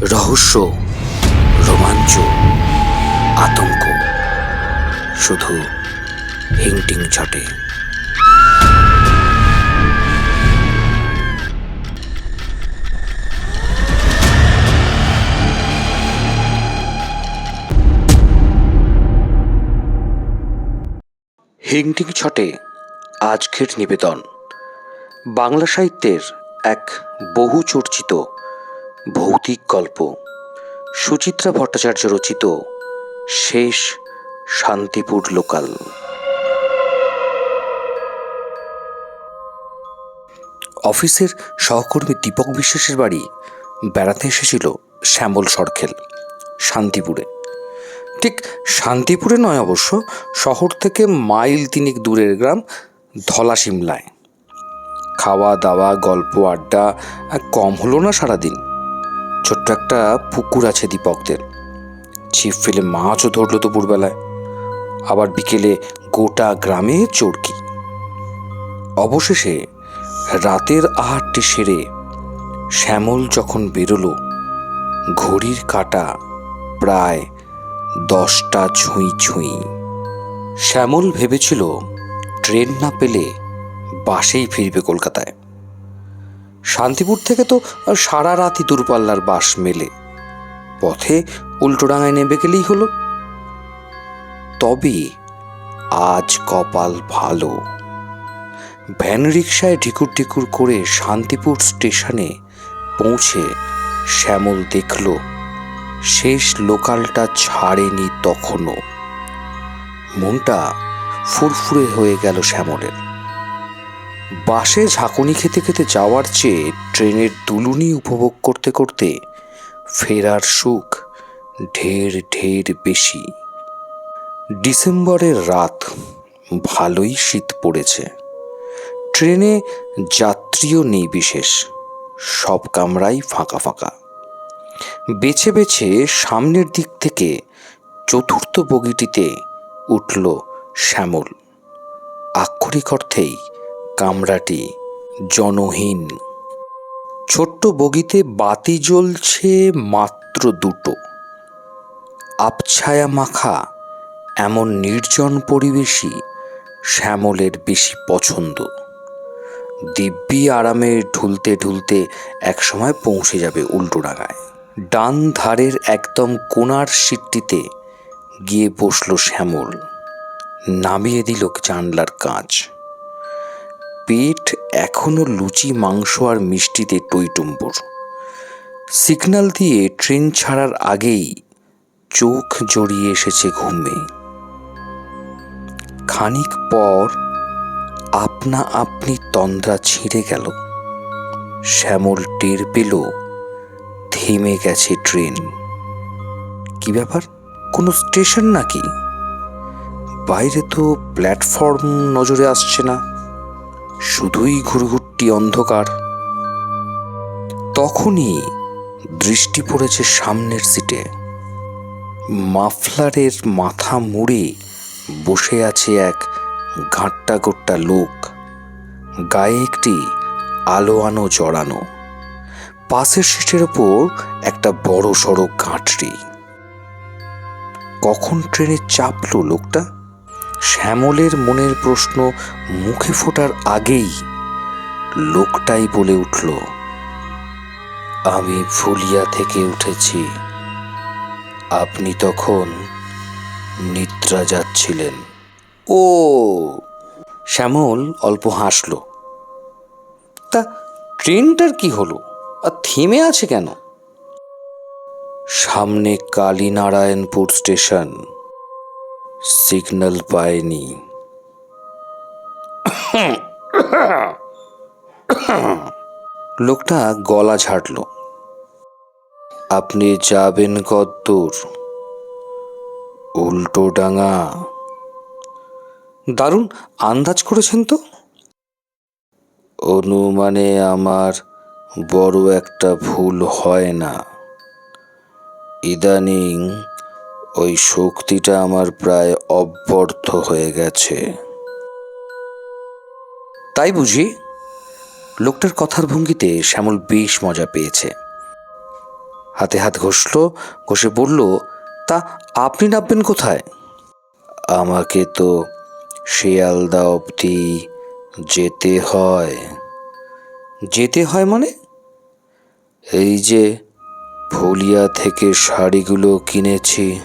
রহস্য, রোমাঞ্চ, আতঙ্ক, শুধু হিংটিং ছটে। হিংটিং ছটে, আজকের নিবেদন। বাংলা সাহিত্যের এক বহু চর্চিত ভৌতিক গল্প। সুচিত্রা ভট্টাচার্য রচিত শেষ শান্তিপুর লোকাল। অফিসের সহকর্মী দীপক বিশ্বাসের বাড়ি বেড়াতে এসেছিল শ্যামল সরখেল, শান্তিপুরে। ঠিক শান্তিপুরে নয় অবশ্য, শহর থেকে মাইল তিনেক দূরের গ্রাম ধলা সিমলায় খাওয়া দাওয়া গল্প আড্ডা কম হলো না সারাদিন। ছোট্ট একটা পুকুর আছে দীপকদের। ছিপ ফেলে মাছও ধরলো দুপুরবেলায়। আবার বিকেলে গোটা গ্রামে চরকি। অবশেষে রাতের আহারটি সেরে শ্যামল যখন বেরোলো, ঘড়ির কাটা প্রায় দশটা ছুঁই ছুঁই। শ্যামল ভেবেছিল, ট্রেন না পেলে বাসেই ফিরবে কলকাতায়। শান্তিপুর থেকে তো সারা রাতই দূরপাল্লার বাস মেলে। পথে উল্টোডাঙায় নেমে গেলেই হলো। তবে আজ কপাল ভালো। ভ্যান রিক্সায় ঢিকুর ঢিকুর করে শান্তিপুর স্টেশনে পৌঁছে শ্যামল দেখল, শেষ লোকালটা ছাড়েনি তখনও। মনটা ফুরফুরে হয়ে গেল শ্যামলের। বাসে ঝাঁকুনি খেতে খেতে যাওয়ার চেয়ে ট্রেনের দুলুনি উপভোগ করতে করতে ফেরার সুখ ঢের ঢের বেশি। ডিসেম্বরের রাত ভালোই শীত পড়েছে। ট্রেনে যাত্রীও নেই বিশেষ, সব কামরাই ফাঁকা ফাঁকা। বেছে বেছে সামনের দিক থেকে চতুর্থ বগিটিতে উঠল শ্যামল। আক্ষরিক অর্থেই কামরাটি জনহীন। ছোট্ট বগিতে বাতি জ্বলছে মাত্র দুটো। আবছায়া মাখা এমন নির্জন পরিবেশই শ্যামলের বেশি পছন্দ। দিব্যি আরামে ঢুলতে ঢুলতে একসময় পৌঁছে যাবে উল্টোডাঙায় ডান ধারের একদম কোণার সিটটিতে গিয়ে বসল শ্যামল। নামিয়ে দিল জানলার কাঁচ। পেট এখনও লুচি, মাংস আর মিষ্টিতে টইটুম্বুর। সিগন্যাল দিয়ে ট্রেন ছাড়ার আগেই চোখ জড়িয়ে এসেছে ঘুমে। খানিক পর আপনা আপনি তন্দ্রা ছিঁড়ে গেল। শ্যামল টের পেল, থেমে গেছে ট্রেন। কি ব্যাপার? কোনো স্টেশন নাকি? বাইরে তো প্ল্যাটফর্ম নজরে আসছে না। শুধুই ঘুরঘুরটি অন্ধকার। তখনই দৃষ্টি পড়েছে সামনের সিটে। মাফলারের মাথা মুড়ে বসে আছে এক ঘাট্টা গোট্টা লোক। গায়ে একটি আলো আনো জড়ানো। পাশের সিটের ওপর একটা বড় সড়ো গাঁটরি কখন ট্রেনে চাপলো লোকটা? শ্যামলের মনের প্রশ্ন মুখে ফোটার আগেই লোকটাই বলে উঠল, আমি ফুলিয়া থেকে উঠেছি। আপনি তখন নিদ্রা যাচ্ছিলেন। ও! শ্যামল অল্প হাসল, তা ট্রেনটার কি হলো? আর থেমে আছে কেন? সামনে কালীনারায়ণপুর স্টেশন। সিগন্যাল পায়নি লোকটা গলা ঝাড়ল। আপনি যাবেন কদ্দূর? উল্টো ডাঙা। দারুণ, আন্দাজ করেছেন তো? অনুমানে আমার বড় একটা ভুল হয় না। ইদানিং ওই শক্তিটা আমার প্রায় অব্যর্থ হয়ে গেছে। তাই বুঝি লোকটার কথার ভঙ্গিতে শ্যামল বেশ মজা পেয়েছে। হাতে হাত ঘষলো, ঘষে বলল, তা আপনি নামবেন কোথায়? আমাকে তো শিয়ালদা অবধি যেতে হয়। যেতে হয় মানে? এই যে ফুলিয়া থেকে শাড়িগুলো কিনেছি।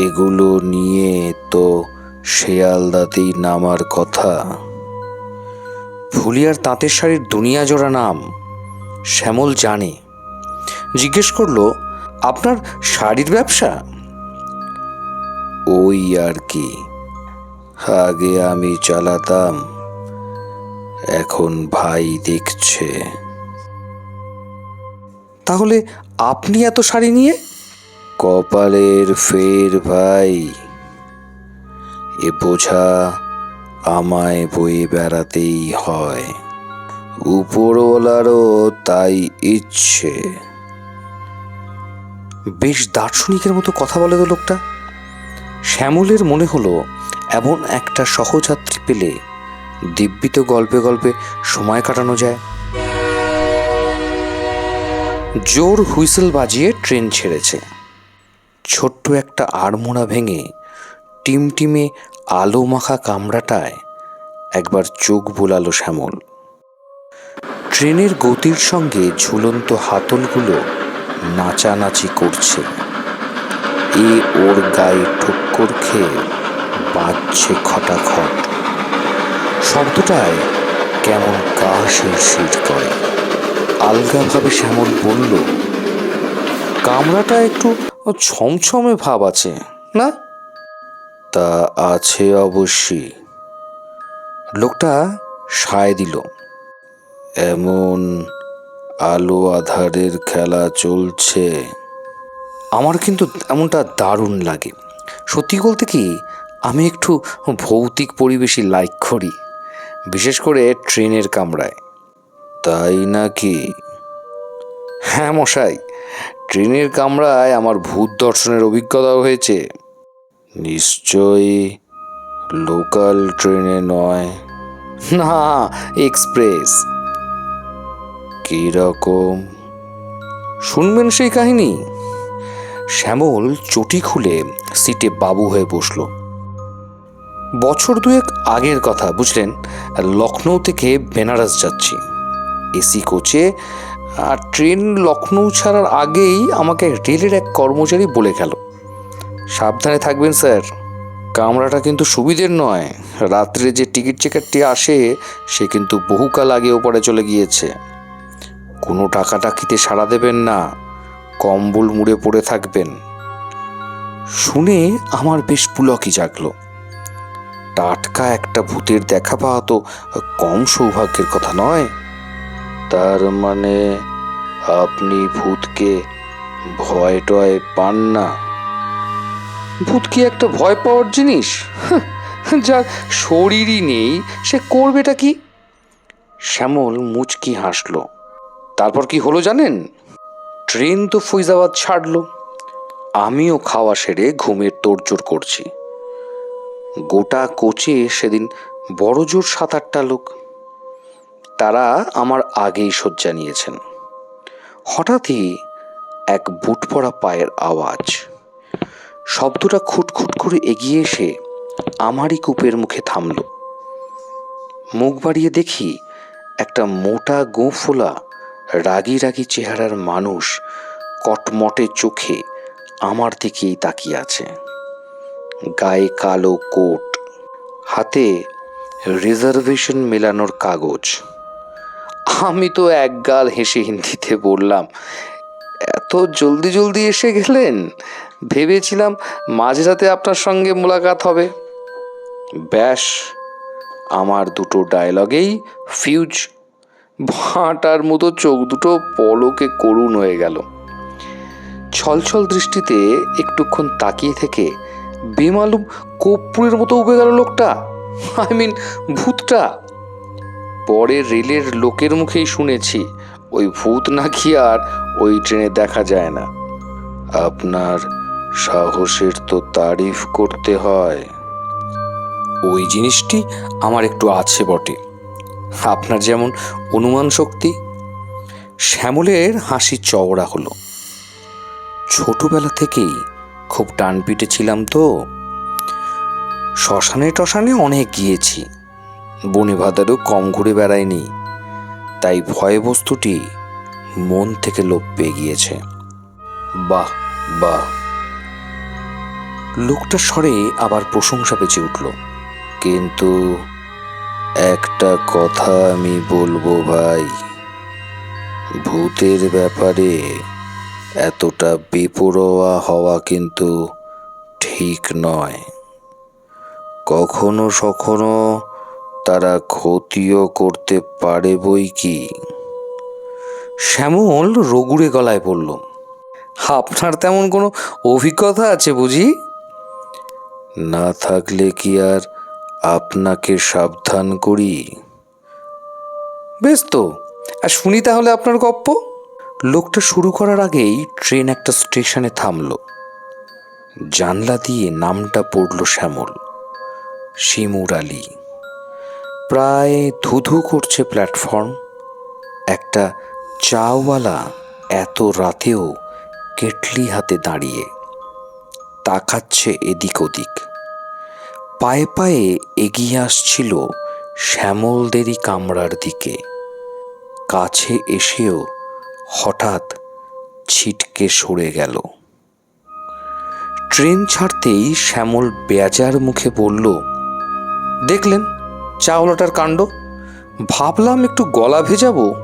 এগুলো নিয়ে তো শিয়ালদাতেই নামার কথা। ফুলিয়ার তাঁতের শাড়ির দুনিয়া জোড়া নাম শ্যামল জানে। জিজ্ঞেস করল, আপনার শাড়ির ব্যবসা? ওই আর কি। আগে আমি চালাতাম, এখন ভাই দেখছে। তাহলে আপনি এত শাড়ি নিয়ে কপালের ফের ভাই, এ বোঝা আমায় বয়ে বেড়াতেই হয়। উপরওয়ালারও তাই ইচ্ছে। বেশ দার্শনিকের মতো কথা বলে তো লোকটা। শ্যামলের মনে হলো, এমন একটা সহযাত্রী পেলে দিব্যি তো গল্পে গল্পে সময় কাটানো যায়। জোর হুইসেল বাজিয়ে ট্রেন ছেড়েছে। ছোট্ট একটা আড়মোড়া ভেঙে টিমটিমে আলো মাখা কামরাটায় একবার চোখ বোলালো শ্যামল। ট্রেনের গতির সঙ্গে ঝুলন্ত হাতলগুলো নাচানাচি করছে। এ ওর গায়ে ঠুক্কর খেয়ে বাজছে খটাখট। শব্দটায় কেমন গা শিরশির করে। আলগাভাবে শ্যামল বলল, কামরাটা একটু ছমছমে ভাব আছে, না? তা আছে অবশ্যই। লোকটা সায় দিল। এমন আলো আধারের খেলা চলছে। আমার কিন্তু এমনটা দারুণ লাগে। সত্যি বলতে কি, আমি একটু ভৌতিক পরিবেশই লাইক করি, বিশেষ করে ট্রেনের কামরায়। তাই নাকি? হ্যাঁ মশাই। ট্রেনের কামরায় আমার ভূত দর্শনের অভিজ্ঞতাও হয়েছে। নিশ্চয়ই লোকাল ট্রেনে নয়। না, এক্সপ্রেস। কীরকম? শুনবেন সেই কাহিনী? শ্যামল চটি খুলে সিটে বাবু হয়ে বসল। বছর দুয়েক আগের কথা, বুঝলেন? লখনৌ থেকে বেনারস যাচ্ছি। এসি কোচে আর ট্রেন লখনৌ ছাড়ার আগেই আমাকে রেলের এক কর্মচারী বলে গেল। সাবধানে থাকবেন, স্যার। কামরাটা কিন্তু সুবিধের নয়। রাত্রে যে টিকিট চেকারটি আসে, সে কিন্তু বহুকাল আগে ওপরে চলে গিয়েছে। কোনো টাকা টাকিতে সাড়া দেবেন না। কম্বল মুড়ে পড়ে থাকবেন। শুনে আমার বেশ পুলকই জাগলো। টাটকা একটা ভূতের দেখা পাওয়া তো কম সৌভাগ্যের কথা নয়। তার মানে আপনি ভূতকে ভয় টয় পান না? ভূত কি একটা ভয় পাওয়ার জিনিস? যার শরীরই নেই সে করবেটা কি? শ্যামল মুচকি হাসলো। তারপর কি হলো জানেন? ট্রেন তো ফৈজাবাদ ছাড়লো। আমিও খাওয়া সেরে ঘুমের তোড়জোড় করছি। গোটা কোচে সেদিন বড় জোর সাত আটটা লোক। তারা আমার আগেই শয্যা নিয়েছেন। হঠাৎই এক বুট পড়া পায়ের আওয়াজ। শব্দটা খুটখুট করে এগিয়ে এসে আমারই কূপের মুখে থামল। মুখ বাড়িয়ে দেখি একটা মোটা গোঁফোলা, রাগি রাগি চেহারার মানুষ কটমটে চোখে আমার দিকেই তাকিয়ে আছে। গায়ে কালো কোট, হাতে রিজার্ভেশন মেলানোর কাগজ। আমি তো একগাল হেসে হিন্দিতে বললাম, এত জলদি জলদি এসে গেলেন? ভেবেছিলাম মাঝরাতে আপনার সঙ্গে মোলাকাত হবে। ব্যাস, আমার দুটো ডায়লগেই ফিউজ। ভাঁটার মতো চোখ দুটো পলকে করুণ হয়ে গেল। ছলছল দৃষ্টিতে একটুক্ষণ তাকিয়ে থেকে বেমালুম কর্পূরের মতো উবে গেল লোকটা। আই মিন ভূতটা। পরে রেলের লোকের মুখেই শুনেছি, ওই ভূত নাকি আর ওই ট্রেনে দেখা যায় না। আপনার সাহসের তো তারিফ করতে হয়। ওই জিনিসটি আমার একটু আছে বটে। আপনার যেমন অনুমান শক্তি, শ্যামলের হাসি চওড়া হলো। ছোটবেলা থেকেই খুব টান পিটে ছিলাম তো। শ্মশানে টশানে অনেক গিয়েছি। বনে ভাতারও কম ঘুরে বেড়ায়নি। তাই ভয় বস্তুটি মন থেকে লোপ পেয়ে গিয়েছে। বাহ বাহ। লোকটা স্বরে আবার প্রশংসা বেঁচে উঠল। কিন্তু একটা কথা আমি বলব ভাই, ভূতের ব্যাপারে এতটা বেপরোয়া হওয়া কিন্তু ঠিক নয়। কখনো সখনো তারা ক্ষতিও করতে পারে বই কি? শ্যামল রগুড়ে গলায় বলল, আপনার তেমন কোনো অভিজ্ঞতা আছে বুঝি? না থাকলে কি আর আপনাকে সাবধান করি? বেশ তো, আর শুনি তাহলে আপনার গপ্প? লোকটা শুরু করার আগেই ট্রেন একটা স্টেশনে থামল। জানলা দিয়ে নামটা পড়ল শ্যামল, শিমুর আলী। প্রায় ধুধু করছে প্ল্যাটফর্ম। একটা চাওয়ালা এত রাতেও কেটলি হাতে দাঁড়িয়ে তাকাচ্ছে এদিক ওদিক। পায়ে পায়ে এগিয়ে আসছিল শ্যামলদেরই কামরার দিকে। কাছে এসেও হঠাৎ ছিটকে সরে গেল। ট্রেন ছাড়তেই শ্যামল বেজার মুখে বলল, দেখলেন চাওলাটার কাণ্ড? ভাবলাম একটু গলা ভেজাবো।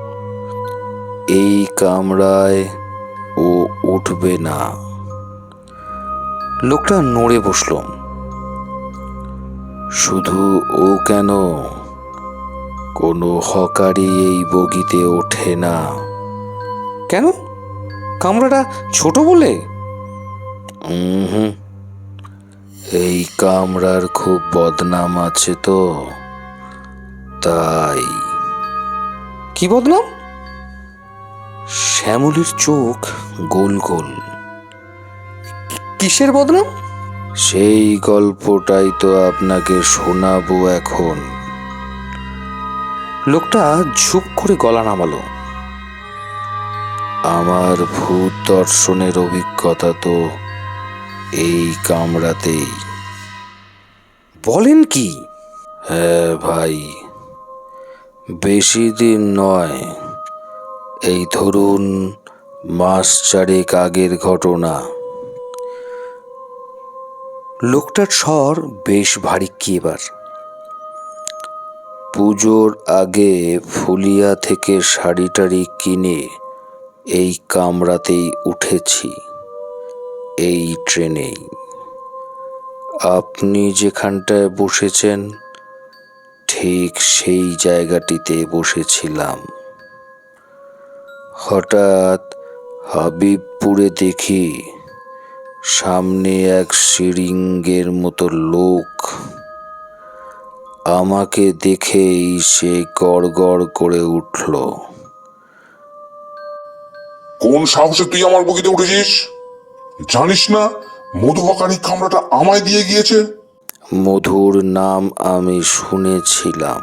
এই কামরায় ও উঠবে না। লোকটা নড়ে বসল। শুধু ও কেন? কোনো হকারি এই বগিতে ওঠে না। কেন? কামরাটা ছোট বলে? হুম। এই কামরার খুব বদনাম আছে তো। তাই। কি বদনাম শ্যামলির চোখ গোল গোল। কিসের বদনাম সেই গল্পটাই তো আপনাকে শোনাবো এখন। লোকটা ঝুপ করে গলা নামালো। আমার ভূত দর্শনের অভিজ্ঞতা তো এই কামরাতেই। বলেন কি? হ্যাঁ ভাই। বেশি দিন নয়। এই ধরুন মাস চারেক আগের ঘটনা। লোকটার স্বর বেশ ভারী কি এবার। পুজোর আগে ফুলিয়া থেকে শাড়ি টাড়ি কিনে এই কামরাতেই উঠেছি, এই ট্রেনেই। আপনি যেখানটায় বসেছেন ঠিক সেই জায়গাটিতে বসেছিলাম। হঠাৎ হাবিবপুরে দেখি সামনে এক সিরিঙ্গের মতো লোক। আমাকে দেখেই সে গড় করে উঠল। কোন সাহসে তুই আমার বগিতে উঠেছিস? জানিস না মধু হকারি কামরাটা আমায় দিয়ে গিয়েছে? মধুর নাম আমি শুনেছিলাম।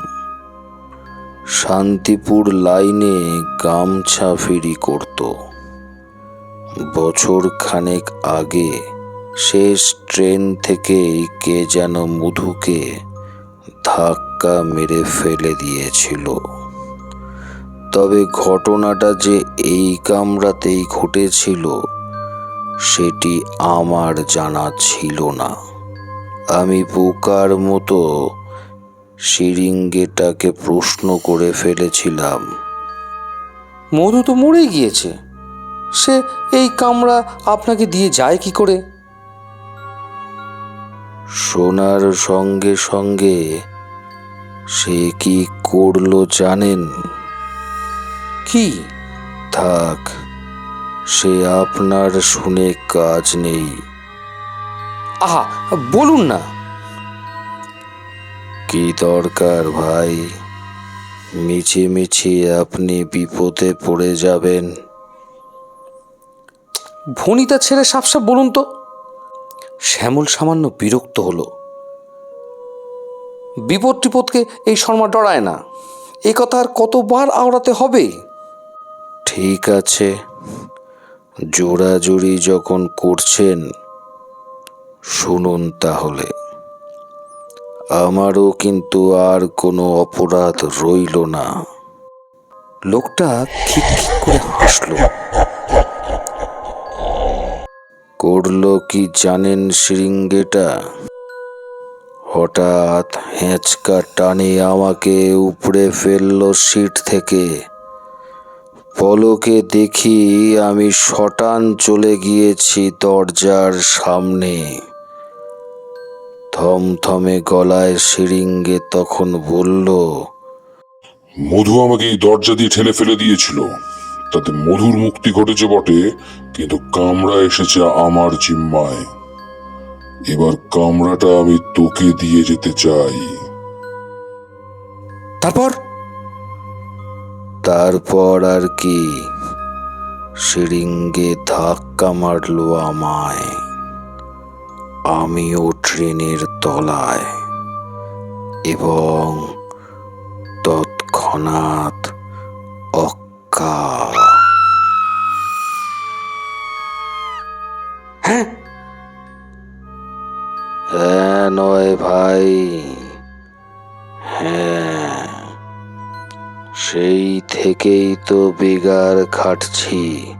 শান্তিপুর লাইনে গামছা ফেরি করত। বছর খানেক আগে শেষ ট্রেন থেকেই কে যেন মধুকে ধাক্কা মেরে ফেলে দিয়েছিল। তবে ঘটনাটা যে এই কামরাতেই ঘটেছিল, সেটি আমার জানা ছিল না। আমি বোকার মতো সিরিঙ্গেটাকে প্রশ্ন করে ফেলেছিলাম। মধু তো মরে গিয়েছে। সে এই কামরা আপনাকে দিয়ে যায় কি করে? শোনার সঙ্গে সঙ্গে সে কি করল জানেন? কি? থাক সে আপনার শুনে কাজ নেই। আহা বলুন না। কি দরকার ভাই? মিছিমিছি আপনি বিপদে পড়ে যাবেন। ভনিতা ছেড়ে সাপসাপ বলুন তো। শ্যামল সামান্য বিরক্ত হলো। বিপদ টিপদকে এই শর্মা ডরায় না। এ কথা আর কতবার আওড়াতে হবে? ঠিক আছে। জোড়াজুড়ি যখন করছেন শুনুন তাহলে। আমারও কিন্তু আর কোনো অপরাধ রইল না। লোকটা ঠিক করে হাসলো। করল কি জানেন সিরিঙ্গেটা? হঠাৎ হেঁচকা টানে আমাকে উপড়ে ফেলল সিট থেকে। পলকে দেখি আমি শটান চলে গিয়েছি দরজার সামনে। থমথমে গলায় সিরিঙ্গে তখন বলল মধু আমাকে এই দরজা দিয়ে ঠেলে ফেলে দিয়েছিল। তাতে মধুর মুক্তি ঘটেছে বটে কিন্তু কামড়া এসেছে আমার জিম্মায়। এবার কামড়াটা আমি তোকে দিয়ে যেতে চাই। তারপর? তারপর আর কি। সিরিঙ্গে ধাক্কা মারলো আমায়। আমিও ট্রেনের তলায় এবং তৎক্ষণাৎ অক্কা হ্যাঁ? হ্যাঁ নয় ভাই। হ্যাঁ। সেই থেকেই তো বেগার খাটছি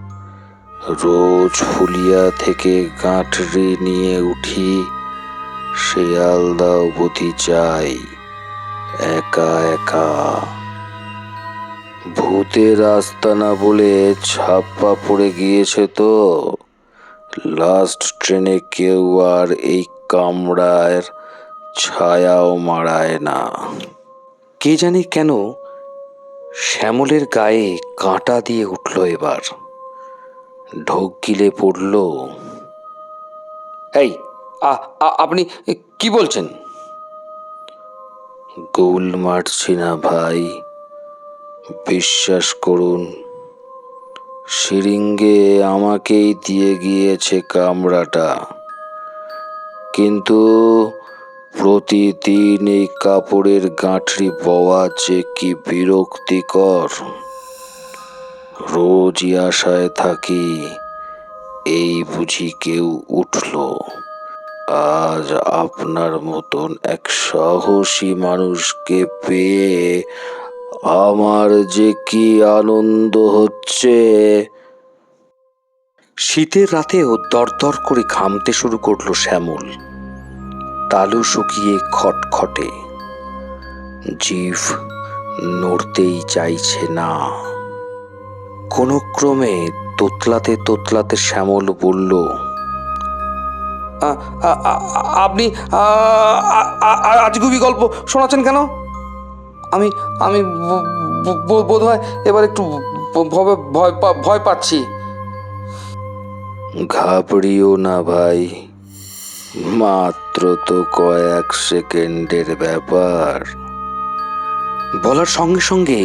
রোজ ফুলিয়া থেকে গাঁটরি নিয়ে উঠি শিয়ালদা অবধি যাই একা একা। ভূতের আস্তানা বলে ছাপ্পা পড়ে গিয়েছে তো লাস্ট ট্রেনে কেউ আর এই কামড়ার ছায়াও মারায় না। কে জানি কেন শ্যামলের গায়ে কাঁটা দিয়ে উঠল এবার। ঢোক গিলে পড়ল। এই আপনি কি বলছেন? গোল মারছি না ভাই, বিশ্বাস করুন, সিরিঙ্গে আমাকেই দিয়ে গিয়েছে কামড়াটা কিন্তু প্রতিদিন এই কাপড়ের গাঁঠরি বওয়া যে কি বিরক্তিকর। রোজই আশায় থাকি, এই বুঝি কেউ উঠল। আজ আপনার মতন এক সাহসী মানুষকে পেয়ে আমার যে কি আনন্দ হচ্ছে। শীতের রাতেও দরদর করে ঘামতে শুরু করল শ্যামল। তালু শুকিয়ে খটখটে। জিভ নড়তেই চাইছে না। কোনো ক্রমে তোতলাতে তোতলাতে শ্যামল বলল আপনি আজগুবি গল্প শোনাচ্ছেন কেন? আমি আমি বোধ হয় এবার একটু ভয় ভয় পাচ্ছি। ঘাবড়িও না ভাই মাত্র তো কয়েক সেকেন্ডের ব্যাপার। বলার সঙ্গে সঙ্গে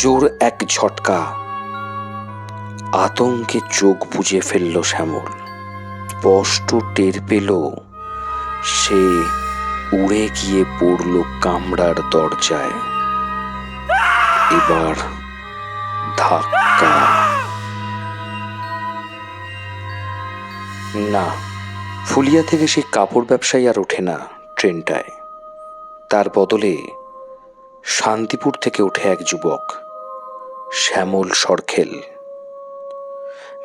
জোর এক ঝটকা আতঙ্কে চোখ বুজে ফেলল শ্যামল। স্পষ্ট টের পেল, সে উড়ে গিয়ে পড়ল কামড়ার দরজায়। এবার ধাক্কা। না, ফুলিয়া থেকে সেই কাপড় ব্যবসায়ী আর ওঠে না ট্রেনটায়। তার বদলে শান্তিপুর থেকে ওঠে এক যুবক, শ্যামল সরখেল।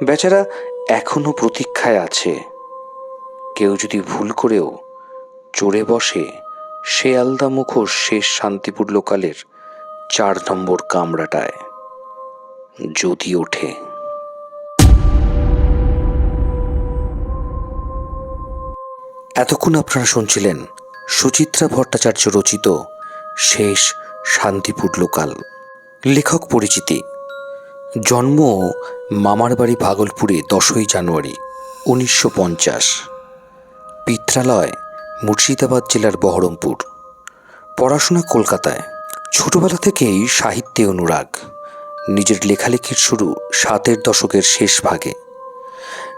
বেচারা এখনও প্রতীক্ষায় আছে। কেউ যদি ভুল করেও চড়ে বসে, সে আলদা মুখোশ শেষ শান্তিপুর লোকালের চার নম্বর কামরাটায় যদি ওঠে। এতক্ষণ আপনারা শুনছিলেন সুচিত্রা ভট্টাচার্য রচিত শেষ শান্তিপুর লোকাল। লেখক পরিচিতি জন্ম মামার বাড়ি ভাগলপুরে দশই জানুয়ারি, উনিশশো পঞ্চাশ। পিত্রালয়, মুর্শিদাবাদ জেলার বহরমপুর। পড়াশোনা কলকাতায়। ছোটবেলা থেকেই সাহিত্যে অনুরাগ। নিজের লেখালেখির শুরু সাতের দশকের শেষ ভাগে।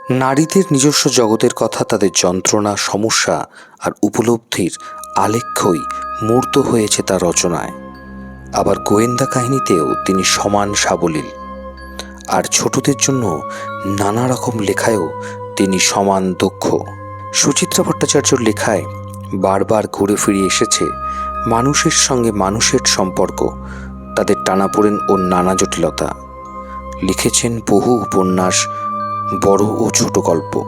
নারীদের নিজস্ব জগতের কথা, তাদের যন্ত্রণা, সমস্যা আর উপলব্ধির আলেখ্যই মূর্ত হয়েছে তার রচনায়। আবার গোয়েন্দা কাহিনীতেও তিনি সমান সাবলীল। আর ছোটদের জন্য নানা রকম লেখায়ও তিনি সমান দক্ষ। সুচিত্রা ভট্টাচার্যর লেখায় বারবার ঘুরে ফিরে এসেছে মানুষের সঙ্গে মানুষের সম্পর্ক, তাদের টানাপোড়েন ও নানা জটিলতা। লিখেছেন বহু উপন্যাস, বড় ও ছোট গল্প।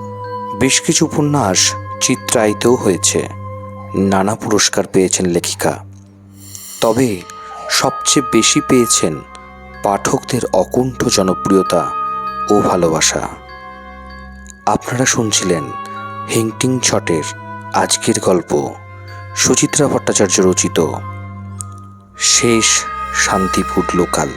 বেশ কিছু উপন্যাস চিত্রায়িতও হয়েছে। নানা পুরস্কার পেয়েছেন লেখিকা। তবে সবচেয়ে বেশি পেয়েছেন পাঠকদের অকুণ্ঠ জনপ্রিয়তা ও ভালোবাসা। আপনারা শুনছিলেন হিংটিং ছটের আজকের গল্প, সুচিত্রা ভট্টাচার্য রচিত। শেষ শান্তিপুর লোকাল।